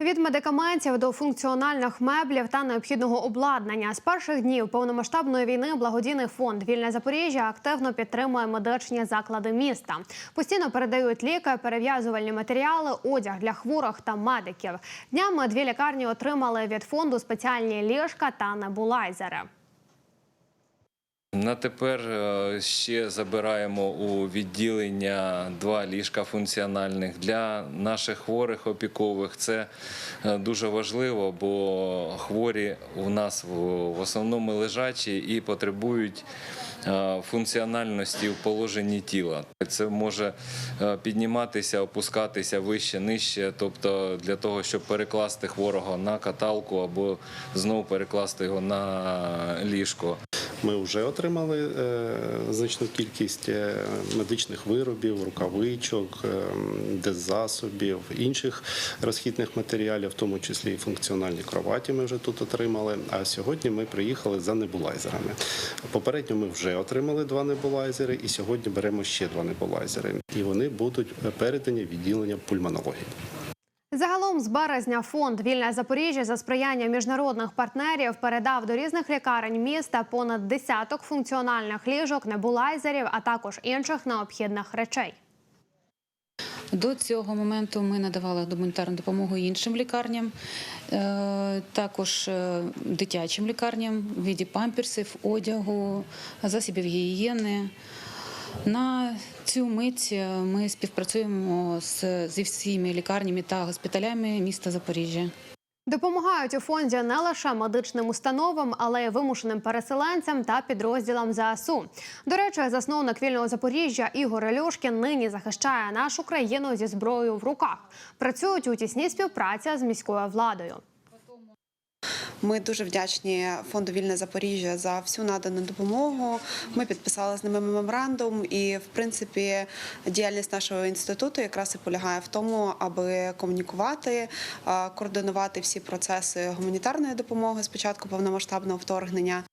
Від медикаментів до функціональних меблів та необхідного обладнання з перших днів повномасштабної війни благодійний фонд Вільне Запоріжжя активно підтримує медичні заклади міста. Постійно передають ліки, перев'язувальні матеріали, одяг для хворих та медиків. Днями дві лікарні отримали від фонду спеціальні ліжка та небулайзери. На тепер е, ще забираємо у відділення два ліжка функціональних для наших хворих опікових. Це е, дуже важливо, бо хворі у нас в основному лежачі і потребують е, функціональності в положенні тіла. Це може підніматися, опускатися вище, нижче, тобто для того, щоб перекласти хворого на каталку або знову перекласти його на ліжко. Ми вже отримали е, значну кількість е, медичних виробів, рукавичок, е, деззасобів, інших розхідних матеріалів, в тому числі і функціональні кроваті. Ми вже тут отримали. А сьогодні ми приїхали за небулайзерами. Попередньо ми вже отримали два небулайзери, і сьогодні беремо ще два небулайзери. І вони будуть передані відділення пульмонології. Загалом з березня фонд Вільне Запоріжжя за сприяння міжнародних партнерів передав до різних лікарень міста понад десяток функціональних ліжок, небулайзерів, а також інших необхідних речей. До цього моменту ми надавали гуманітарну допомогу іншим лікарням, е, також е, дитячим лікарням в віді памперсів, одягу, засобів гігієни. На цю мить е, ми співпрацюємо з, зі всіми лікарнями та госпіталями міста Запоріжжя. Допомагають у фонді не лише медичним установам, але й вимушеним переселенцям та підрозділам ЗСУ. До речі, засновник вільного Запоріжжя Ігор Ільошкін нині захищає нашу країну зі зброєю в руках. Працюють у тісній співпраці з міською владою. Ми дуже вдячні фонду Вільне Запоріжжя за всю надану допомогу. Ми підписали з ними меморандум, і в принципі діяльність нашого інституту якраз і полягає в тому, аби комунікувати, е, координувати всі процеси гуманітарної допомоги з початку повномасштабного вторгнення.